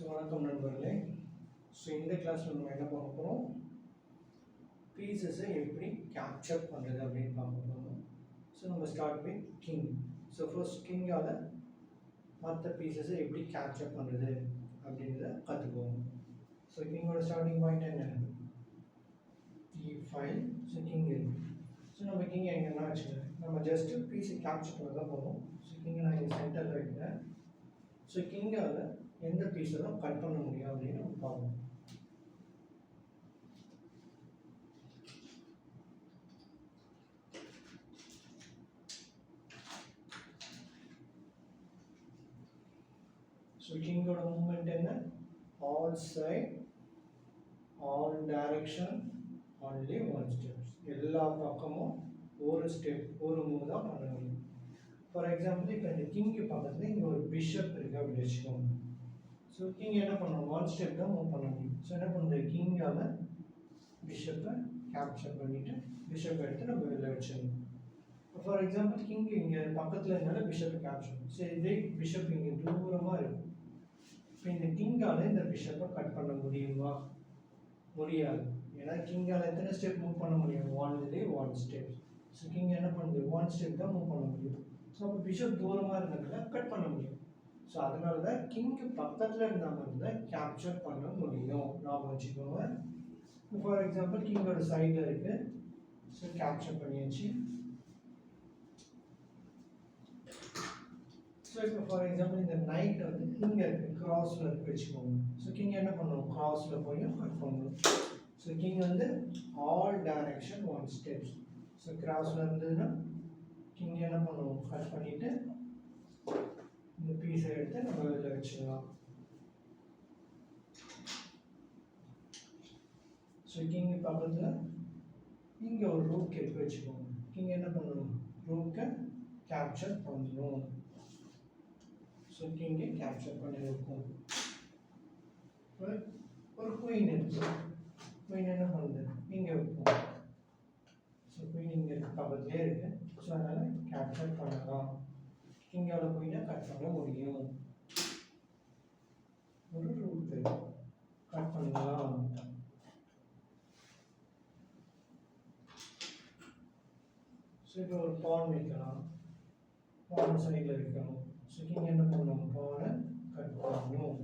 So வணக்கம் நண்பர்களே. So இந்த கிளாஸில் நம்ம என்ன பார்க்க போகிறோம் பீசஸை எப்படி கேப்சர் பண்ணுறது அப்படின்னு பார்க்க போகிறோம் ஸோ நம்ம start with king so first கிங்கால் மற்ற பீசஸை எப்படி கேப்சர் பண்ணுறது அப்படின்றத கற்றுக்குவோம் ஸோ கிங்கோட ஸ்டார்டிங் பாயிண்ட் என்ன? E five so king so நம்ம கிங் எங்கன்னா வச்சுக்கிறேன் நம்ம ஜஸ்ட்டு பீஸை கேப்சர் பண்ண தான் போகிறோம் ஸோ கிங்கை நான் இங்கே சென்டரில் வைக்கிறேன். ஸோ கிங்கால் எந்த பீஸெல்லாம் கட் பண்ண முடியும் அப்படின்னு நம்ம பார்ப்போம் ஸோ கிங்கோட மூமெண்ட் என்ன? All side all direction only one steps எல்லா பக்கமும் ஒரு ஸ்டெப் ஒரு மூவ் தான் பண்ண முடியும். ஃபார் எக்ஸாம்பிள் இப்போ இந்த கிங்கு பக்கத்தில் இங்கே ஒரு பிஷப் இருக்குது அப்படின்னு வச்சுக்கோங்க. ஸோ கிங் என்ன பண்ணணும் ஒன் ஸ்டெப் தான் மூவ் பண்ண முடியும். ஸோ என்ன பண்ணுறது கிங்கால் பிஷப்பை கேப்சர் பண்ணிவிட்டு பிஷப் எடுத்து நம்ம வெளில வச்சிடணும். ஃபார் எக்ஸாம்பிள் கிங் இங்கே பக்கத்தில் இருந்தாலும் பிஷப்பை கேப்சர் ஸோ இதே பிஷப் இங்கே தூரமாக இருக்கும். இப்போ இந்த கிங்கால் இந்த பிஷப்பை கட் பண்ண முடியுமா? முடியாது. ஏன்னா கிங்கால் எத்தனை ஸ்டெப் மூவ் பண்ண முடியும்? Only one step so king என்ன பண்ணுது? ஒன் ஸ்டெப் தான் மூவ் பண்ண முடியும். ஸோ அப்போ பிஷப் தூரமாக இருந்ததுனால கட் பண்ண முடியும். ஸோ அதனால தான் கிங்க்கு பக்கத்தில் இருந்தால் மட்டும்தான் கேப்சர் பண்ண முடியும். ஞாபகம் வச்சுக்கோங்க. ஃபார் எக்ஸாம்பிள் கிங்கோட சைடில் இருக்குது ஸோ கேப்சர் பண்ணியாச்சு. ஸோ இப்போ ஃபார் எக்ஸாம்பிள் இந்த நைட் வந்து இங்கே இருக்குது கிராஸில் இருக்கு வச்சுக்கோங்க. ஸோ கிங் என்ன பண்ணுவோம் கிராஸில் போய் கட் பண்ணணும் ஸோ கிங் வந்து all direction one steps so கிராஸில் இருந்ததுன்னா கிங் என்ன பண்ணுவோம் கட் பண்ணிவிட்டு இந்த பீஸை எடுத்து நம்ம இதில் வச்சிடலாம். ஸோ கிங் பக்கத்தில் இங்கே ஒரு ரூப் எடுத்து வச்சுக்கோங்க. கிங் என்ன பண்ணணும்? ரூப்கை கேப்சர் பண்ணணும். ஸோ கிங்கை கேப்சர் பண்ணியிருக்கோம் ஒரு ஒரு குயின் இருக்கு குயின் என்ன பண்ணுது? இங்கே வைப்போம். ஸோ குயின் இங்கே இருக்கு பக்கத்துலேயே இருக்குது ஸோ அதனால் கேப்சர் பண்ணலாம். கிங்கால போயினா கட் பண்ண முடியும். ஒரு ரூட் கட் பண்ணலாம் ஸோ இப்போ ஒரு பான் வைக்கலாம். பான் சைடில் வைக்கணும். ஸோ இங்கே என்ன பண்ணணும்? பானை கட் பண்ணணும்.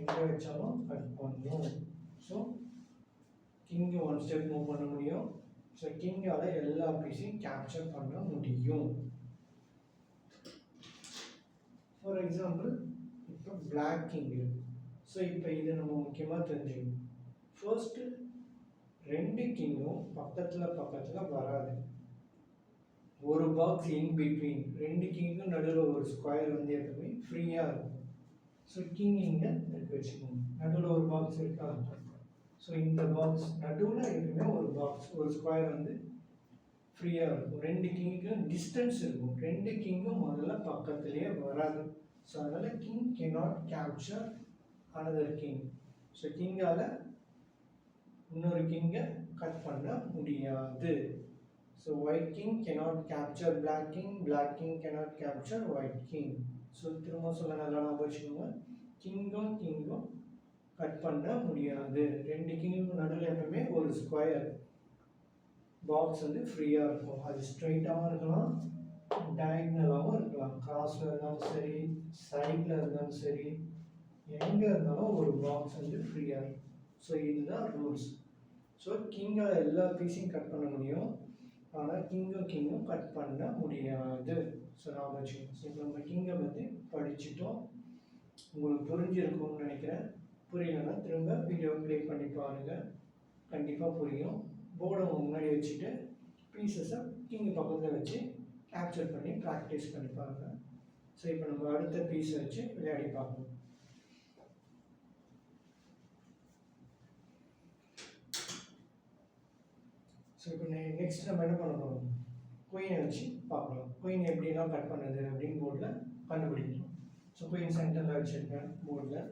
எங்கே வச்சாலும் கட் பண்ணணும். So king one step move பண்ண முடியும். ஸோ கிங்கால் எல்லா பீஸையும் கேப்சர் பண்ண முடியும். ஃபார் எக்ஸாம்பிள் இப்போ பிளாக்கிங் இருக்கு. ஸோ இப்போ இது நம்ம முக்கியமாக தெரிஞ்சுக்கணும். ஃபர்ஸ்ட்டு ரெண்டு கிங்கும் பக்கத்தில் பக்கத்தில் வராது. ஒரு பாக்ஸ் இன் பிட்வீன் ரெண்டு கிங்கும் நடுவில் ஒரு ஸ்கொயர் வந்து எப்பவுமே ஃப்ரீயாக இருக்கும். ஸோ கிங் இங்கே வச்சுக்கோங்க நடுவில் ஒரு பாக்ஸ் இருக்கா? ஸோ இந்த பாக்ஸ் நடுவில் எப்பவுமே ஒரு பாக்ஸ் ஒரு ஸ்கொயர் வந்து ஃப்ரீயாக இருக்கும். ரெண்டு கிங்குக்கும் டிஸ்டன்ஸ் இருக்கும். ரெண்டு கிங்கும் முதல்ல பக்கத்துலேயே வராது. ஸோ அதனால் king cannot capture another king so கிங்கால் இன்னொரு கிங்கை கட் பண்ண முடியாது. So white king cannot capture black king black king cannot capture white king so திரும்ப சொல்ல நல்லா ஞாபகம் வச்சுக்கோங்க. கிங்கும் கிங்கும் கட் பண்ண முடியாது. ரெண்டு கிங்குக்கும் நடுவில் எப்பவுமே ஒரு ஸ்கொயர் பாக்ஸ் வந்து ஃப்ரீயாக இருக்கும். அது ஸ்ட்ரைட்டாகவும் இருக்கலாம் டயக்னலாகவும் இருக்கலாம். கிராஸில் இருந்தாலும் சரி சைடில் இருந்தாலும் சரி எங்கே இருந்தாலும் ஒரு பாக்ஸ் வந்து ஃப்ரீயாக இருக்கும். ஸோ இதுதான் ரூல்ஸ் ஸோ கிங்கால் எல்லா பீஸையும் கட் பண்ண முடியும். ஆனால் கிங்கும் கிங்கும் கட் பண்ண முடியாது. ஸோ நான் வச்சுக்கோங்க ஸோ இப்போ நம்ம கிங்கை பற்றி படிச்சுட்டோம். உங்களுக்கு புரிஞ்சிருக்கும்னு நினைக்கிறேன். புரியலைன்னா திரும்ப வீடியோ ப்ளே பண்ணி பாருங்கள் கண்டிப்பாக புரியும். போர்டை முன்னாடி வச்சுட்டு பீசஸை இங்கே பக்கத்தில் வச்சு கேப்சர் பண்ணி ப்ராக்டிஸ் பண்ணி பாருங்க. ஸோ இப்போ நம்ம அடுத்த பீஸை வச்சு விளையாடி பார்ப்போம். ஸோ இப்போ நெக்ஸ்ட் நம்ம என்ன பண்ண போகிறோம் குயினை வச்சு பார்க்கலாம். குயின் எப்படிலாம் கட் பண்ணுறது அப்படின்னு போர்டில் கண்டுபிடிக்கணும் ஸோ குயின் சென்டரில் வச்சுருக்கேன் போர்டில்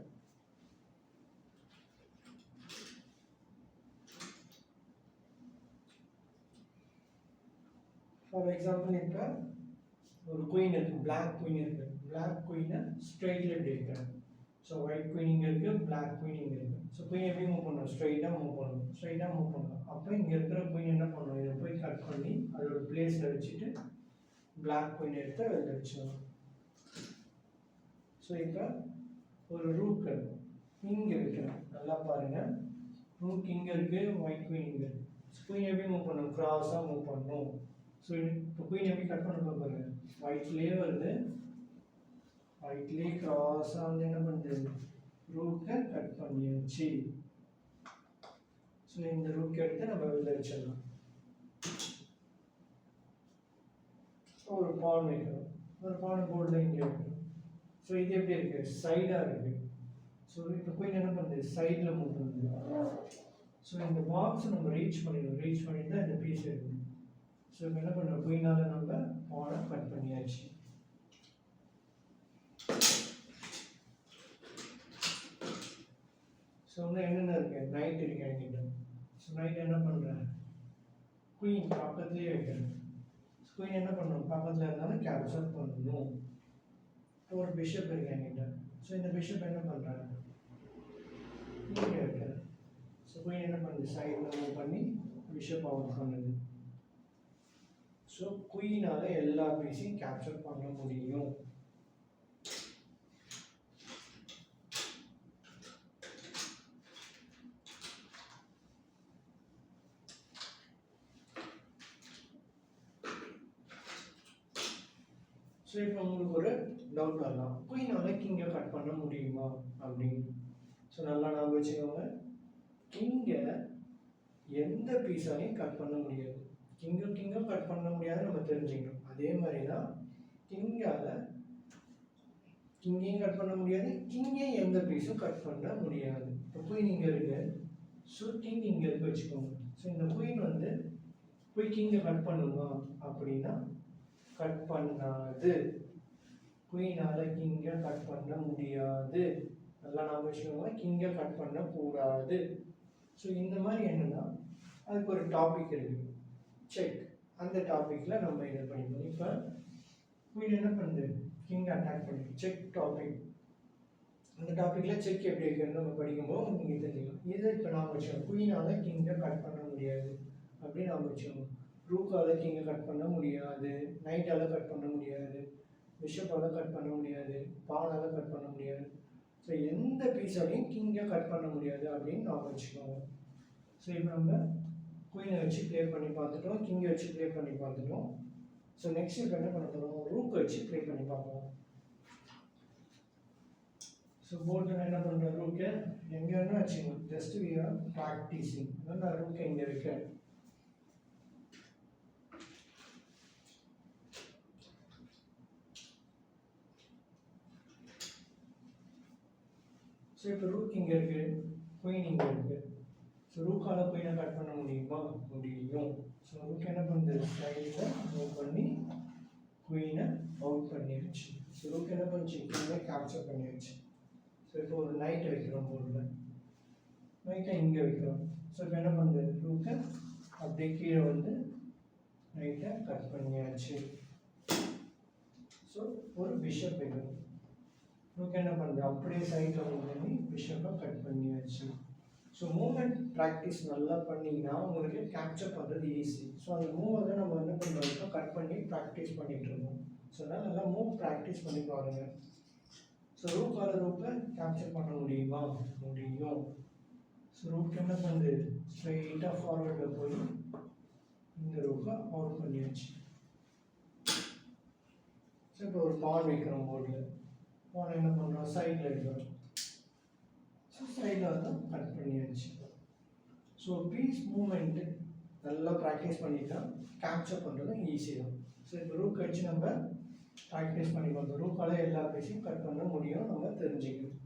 ஃபார் எக்ஸாம்பிள் இப்போ ஒரு குயின் இருக்கு பிளாக் குயின் இருக்கு. பிளாக் குயினை ஸ்ட்ரெயிட்டில் இப்படி இருக்கிறேன் ஸோ ஒயிட் குயின் இங்கே இருக்குது பிளாக் குயின் இங்கே இருக்குது ஸோ குயின் எப்படி மூவ் பண்ணணும்? ஸ்ட்ரைட்டாக மூவ் பண்ணணும். ஸ்ட்ரைட்டாக மூவ் பண்ணணும். அப்போ இங்கே இருக்கிற குயின் என்ன பண்ணணும்? இதை போய் கட் பண்ணி அதோட பிளேஸில் வச்சுட்டு பிளாக் குயின் எடுத்து அதில் வச்சிடணும். ஸோ இப்போ ஒரு ரூக் இங்கே வைக்கணும் நல்லா பாருங்கள் ரூட் இங்கே இருக்குது ஒயிட் குயின் இங்கே இருக்குது குயின் எப்படி மூவ் பண்ணணும்? க்ராஸாக மூவ் பண்ணணும். ஸோ இப்போ குயின் எப்படி கட் பண்ண பாருங்க ஒயிட்லேயே வருது. ஒயிட்லேயே க்ராஸாக வந்து என்ன பண்ணுது? ரூட்டை கட் பண்ணியாச்சு. ஸோ இந்த ரூட் எடுத்து நம்ம வெளில வச்சிடலாம். ஒரு பால் வைக்கணும். ஒரு பால் போர்டில் இங்கே வைக்கணும். ஸோ இது எப்படி இருக்குது சைடாக இருக்குது ஸோ இப்போ போய் என்ன பண்ணுது? சைடில் மூவ் வந்து ஸோ இந்த பாக்ஸ் நம்ம ரீச் பண்ணிடணும். ரீச் பண்ணிட்டு தான் இந்த பீஸ் எடுக்கணும். ஸோ நம்ம என்ன பண்ணுறோம் குயினால் நம்ம பானை கட் பண்ணியாச்சு. ஸோ இன்னும் என்னென்ன இருக்கு? நைட் இருக்கு என்கிட்ட ஸோ நைட் என்ன பண்ணுறேன் குயின் பக்கத்துலேயே வைக்கிறேன் குயின் என்ன பண்ணணும்? பக்கத்தில் இருந்தாலும் கேப்சர் பண்ணணும். ஒரு பிஷப் இருக்கு என்கிட்ட. ஸோ இந்த பிஷப் என்ன பண்ணுறாங்க இங்கே வைக்கிறேன் ஸோ குயின் என்ன பண்ணுது? சைடில் மூவ் பண்ணி பிஷப் அவுட் பண்ணுது. ஸோ குயினால் எல்லா பீஸையும் கேப்சர் பண்ண முடியும். ஸோ இப்போ உங்களுக்கு ஒரு டவுட் வரலாம். குயினால் கிங்கை கட் பண்ண முடியுமா அப்படின்னு. ஸோ நல்லா நான் வச்சுக்கோங்க. கிங்கை எந்த பீஸாலையும் கட் பண்ண முடியாது. கிங்கும் கிங்கும் கட் பண்ண முடியாது நம்ம தெரிஞ்சுக்கணும். அதே மாதிரி தான் கிங்கால கிங்கையும் கட் பண்ண முடியாது கிங்கையும் எந்த பீஸும் கட் பண்ண முடியாது. இப்போ குயின் இங்கே இருக்கு. ஸோ கிங் இங்கே இருக்கு வச்சுக்கோங்க. ஸோ இந்த குயின் வந்து போய் கிங்கை கட் பண்ணுமா? அப்படின்னா கட் பண்ணாது. குயினால் கிங்கை கட் பண்ண முடியாது. நல்லா நாம வச்சுக்கோங்க. கிங்கை கட் பண்ணக்கூடாது ஸோ இந்த மாதிரி என்னன்னா அதுக்கு ஒரு டாபிக் இருக்குது செக் அந்த டாப்பிக்கில் நம்ம இதை பண்ணிப்போம் இப்போ குயின் என்ன பண்ணுது? கிங் அட்டாக் பண்ணுது செக் டாபிக் அந்த டாப்பிக்கில் செக் எப்படி இருக்குன்னு நம்ம படிக்கும்போது நீங்கள் தெரிஞ்சுக்கலாம் இதை இப்போ நாம் வச்சுக்கோங்க குயினால் கிங்கை கட் பண்ண முடியாது அப்படின்னு நாம் வச்சுக்கோங்க ரூக்கால் கிங்கை கட் பண்ண முடியாது. நைட்டால் கட் பண்ண முடியாது. பிஷப்பால் கட் பண்ண முடியாது. பானால் கட் பண்ண முடியாது. ஸோ எந்த பீஸாலையும் கிங்கை கட் பண்ண முடியாது அப்படின்னு நாம் வச்சுக்கோங்க ஸோ இப்போ நம்ம குயினை வச்சு ப்ளே பண்ணி பார்த்துட்டோம் கிங்கை வச்சு ப்ளே பண்ணி பார்த்துட்டோம். ஸோ நெக்ஸ்ட் இப்போ என்ன பண்ண போகிறோம் ரூக்கை வச்சு ப்ளே பண்ணி பார்ப்போம். ஸோ போர்டில் என்ன பண்ணுறோம் ரூக்கை எங்கே வேணால் வச்சுக்கணும் ஜஸ்ட் வி ஆர் ப்ராக்டிஸிங் நல்லா ரூக்கை இங்கே இருக்கேன் ஸோ இப்போ ரூக் இங்கே இருக்குது குயின் இங்கே இருக்குது ஸோ போய் நான் கட் பண்ண முடியுமா? முடியும். ஸோ ரூக் என்ன பண்ணுது? சைடில் மூவ் பண்ணி குயினை அவுட் பண்ணிடுச்சு ஸோ என்ன பண்ணுச்சு? குயினை கேப்சர் பண்ணிடுச்சு ஸோ இப்போ ஒரு நைட் வைக்கிறோம் போர்டில் நைட்டை இங்கே வைக்கிறோம். ஸோ இப்போ என்ன பண்ணுது? ரூக்கை அப்படியே கீழே வந்து நைட்டை கட் பண்ணியாச்சு. ஸோ ஒரு பிஷப் வைக்கணும் ரூக்கு என்ன பண்ணுது? அப்படியே சைட்டில் வந்து பண்ணி பிஷப்பை கட் பண்ணியாச்சு. ஸோ மூமெண்ட் ப்ராக்டிஸ் நல்லா பண்ணிங்கன்னா உங்களுக்கு கேப்சர் பண்ணுறது ஈஸி ஸோ அந்த மூவ் வந்து நம்ம என்ன பண்ணுறோம் கட் பண்ணி ப்ராக்டிஸ் பண்ணிட்டு இருக்கோம். ஸோ அதனால் நல்லா மூவ் ப்ராக்டிஸ் பண்ணி பாருங்க. ஸோ ரூக்கால ரூப்பை கேப்சர் பண்ண முடியுமா? முடியும். ஸோ ரூட் என்ன பண்ணுது? ஸ்ட்ரெயிட்டாக ஃபார்வர்டில் போய் இந்த ரூப்பை அவுட் பண்ணியாச்சு. ஸோ இப்போ ஒரு பால் வைக்கிறோம் போர்டில் பால் என்ன பண்ணுறோம் சைடில் எடுக்கிறோம் சைடில் வந்து கட் பண்ணி பண்ணியாச்சு. ஸோ பீஸ் மூமெண்ட்டு நல்லா ப்ராக்டிஸ் பண்ணிட்டா கேப்சர் பண்ணுறது ஈஸி தான். ஸோ இப்போ ரூக் வச்சு நம்ம ப்ராக்டிஸ் பண்ணி பார்த்தோம் ரூக்கால் எல்லா பீஸையும் கட் பண்ண முடியும் நம்ம தெரிஞ்சுக்கணும்.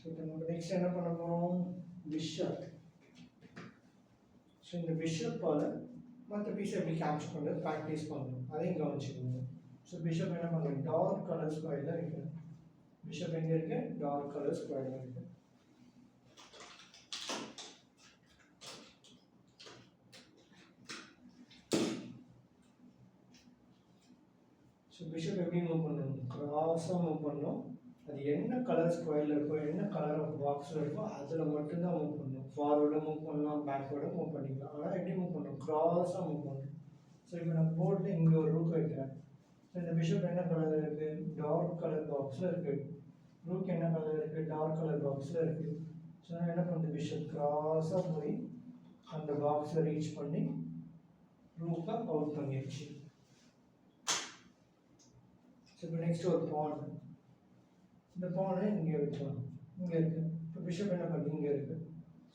ஸோ இப்போ நம்ம நெக்ஸ்ட் என்ன பண்ண போகிறோம் பிஷப் ஸோ இந்த பிஷப்பால் மற்ற பீஸை எப்படி கேப்சர் பண்ணுறது ப்ராக்டிஸ் பண்ணணும். அதையும் கவனிச்சுக்கணும் ஸோ பிஷப் என்ன பண்ணுறேன் டார்க் கலர் ஸ்கொயரில் வைக்கிறேன் பிஷப் எங்கே இருக்கு டார்க் கலர் ஸ்கொயரில் இருக்கு ஸோ பிஷப் எப்படி மூவ் பண்ணணும்? கிராஸாக மூவ் பண்ணணும். அது என்ன கலர் ஸ்கொயரில் இருக்கோ என்ன கலர் ஆஃப் பாக்ஸில் இருக்கோ அதில் மட்டும்தான் மூவ் பண்ணணும். ஃபார்வேர்டும் மூவ் பண்ணலாம் பேக்வேர்டாக மூவ் பண்ணிக்கலாம். ஆனால் எப்படி மூவ் பண்ணணும்? கிராஸாக மூவ் பண்ணணும் ஸோ இப்போ நான் போர்ட்டில் இங்கே ஒரு ரூக் வைக்கிறேன் ஸோ இந்த பிஷப் என்ன கலர் இருக்குது டார்க் கலர் பாக்ஸில் இருக்குது ரூக் என்ன கலர் இருக்குது டார்க் கலர் பாக்ஸில் இருக்குது ஸோ என்ன பண்ணுது பிஷப் கிராஸாக போய் அந்த பாக்ஸை ரீச் பண்ணி ரூக்கை அவுட் பண்ணிடுச்சு ஸோ இப்போ நெக்ஸ்ட் ஒரு பான் இந்த பானை இங்கே வைக்கலாம். இங்கே இருக்கு. இப்போ பிஷப் என்ன பண்ணுது இங்கே இருக்கு.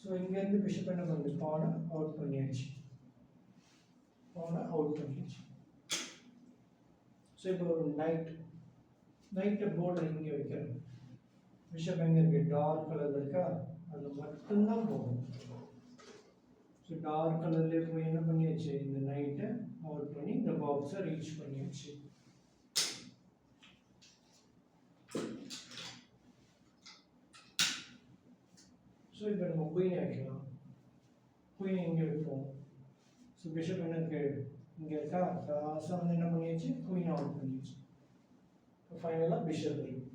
ஸோ இங்கேருந்து பிஷப் என்ன பண்ணுது? பானை அவுட் பண்ணியாச்சு. பானை அவுட் பண்ணியாச்சு. ஸோ இப்போ ஒரு நைட் நைட்டு போர்டில் இங்கே வைக்கிறேன் பிஷப் எங்கே இருக்குது டார்க் கலரில் இருக்கா? அது மட்டும்தான் போகும் ஸோ டார்க் கலர்லேயே போய் என்ன பண்ணியாச்சு? இந்த நைட்டை அவுட் பண்ணி இந்த பாக்ஸை ரீச் பண்ணியாச்சு. ஸோ இப்போ நம்ம குயினை வைக்கலாம். குயினை இங்கே வைப்போம். ஸோ பிஷப் என்ன இருக்கு இங்கே இருக்கா லாஸ்ட்டாக வந்து என்ன பண்ணியாச்சு குயினை அவுட் பண்ணியாச்சு இப்போ ஃபைனலாக பிஷப் இருக்கு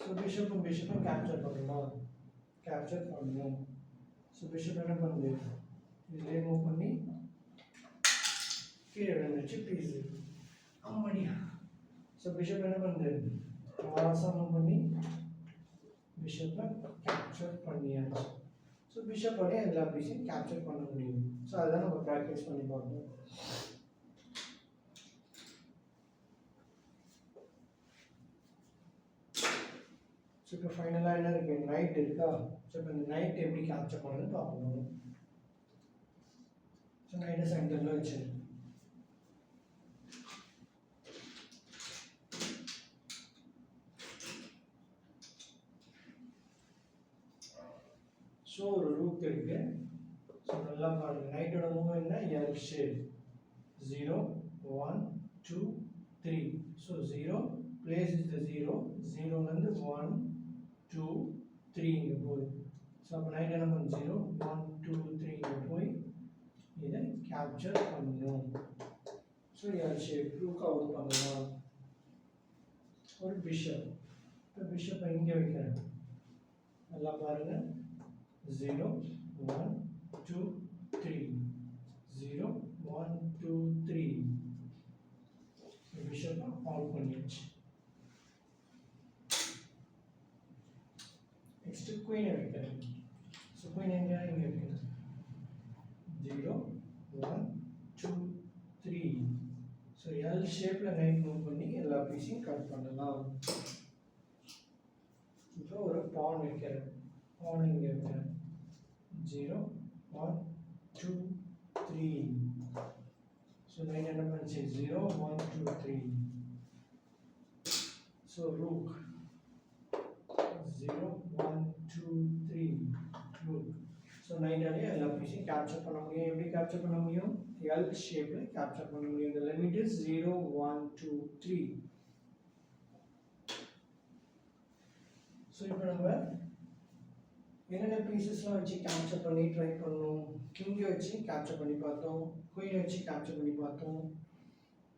ஸோ பிஷப்பும் பிஷப்பும் கேப்சர் பண்ணலாம் கேப்சர் பண்ணணும் ஸோ பிஷப் என்ன பண்ணுது இதிலே மூவ் பண்ணி கீழே விழுந்துச்சு பீஸ் அம்மடியா ஸோ பிஷப் என்ன பண்ணுது லாஸ்ட்டாக மூவ் பண்ணி பிஷப்பை கேப்சர் பண்ணியாச்சு ஸோ பிஷப்போட எல்லா பீஸையும் கேப்சர் பண்ண முடியும் ஸோ அதெல்லாம் நம்ம ப்ராக்டிஸ் பண்ணி பார்ப்போம் ஸோ இப்போ ஃபைனலாக என்ன இருக்கு நைட் இருக்கா ஸோ இப்போ இந்த நைட் எப்படி கேப்சர் பண்ணுறது பார்க்கணும் ஸோ நைட்டு சென்டரில் வச்சிரு ஸோ ஒரு ரூக் இருக்கு. ஸோ நல்லா பாருங்க. நைட்டோட மூவ் என்ன? L shape zero one two three so zero place is the zero ஜீரோலேருந்து ஒன் டூ த்ரீ இங்கே போகுது. ஸோ அப்போ நைட் என்ன பண்ணும் ஜீரோ ஒன் டூ த்ரீ இங்கே போய் இதை கேப்சர் பண்ணும் ஸோ யாச்சு ப்ரூக் அவுட் பண்ணலாம் ஒரு பிஷப் இப்போ பிஷப்பை இங்கே வைக்கிறேன். நல்லா பாருங்கள் zero one two three zero one two three பிஷப்பை all பண்ணியாச்சு நெக்ஸ்ட் குயினை வைக்கிறேன் ஸோ குயின் எங்கே இங்கே இருக்குது zero one two three so L ஷேப்பில் நைட் மூவ் பண்ணி எல்லா பீஸையும் கட் பண்ணலாம். இப்போ ஒரு பான் வைக்கிறேன். பான் இங்கே வைக்கிறேன் zero one two three so nine என்ன பண்ணுச்சு? Zero one two three so rook zero one two three rook so நைனாலே எல்லா பீஸையும் கேப்சர் பண்ண முடியும் எப்படி கேப்சர் பண்ண முடியும் எல் ஷேப்பில் கேப்சர் பண்ண முடியும் இந்த limit is zero one two three so இப்போ நம்ம என்னென்ன பீசஸ்லாம் வச்சு கேப்சர் பண்ணி ட்ரை பண்ணோம்? கிங்கை வச்சு கேப்சர் பண்ணி பார்த்தோம். குயினை வச்சு கேப்சர் பண்ணி பார்த்தோம்.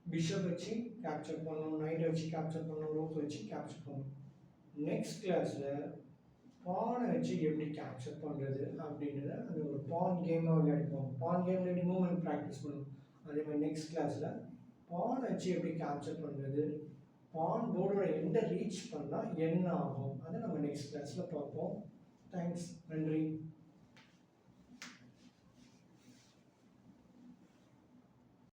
பிஷப் வச்சு கேப்சர் பண்ணோம். நைட்டை வச்சு கேப்சர் பண்ணோம். ரூப் வச்சு கேப்சர் பண்ணோம். நெக்ஸ்ட் கிளாஸில் பானை வச்சு எப்படி கேப்சர் பண்ணுறது அப்படின்றத அந்த ஒரு பான் கேமாக விளையாடிப்போம் பான் கேம் விளையாடி மூமெண்ட் ப்ராக்டிஸ் பண்ணுவோம் அதே மாதிரி நெக்ஸ்ட் கிளாஸில் பான் வச்சு எப்படி கேப்சர் பண்ணுறது பான் போர்டோட எந்த ரீச் பண்ணால் என்ன ஆகும்? அதை நம்ம நெக்ஸ்ட் கிளாஸில் பார்ப்போம். தேங்க்ஸ் நன்றி.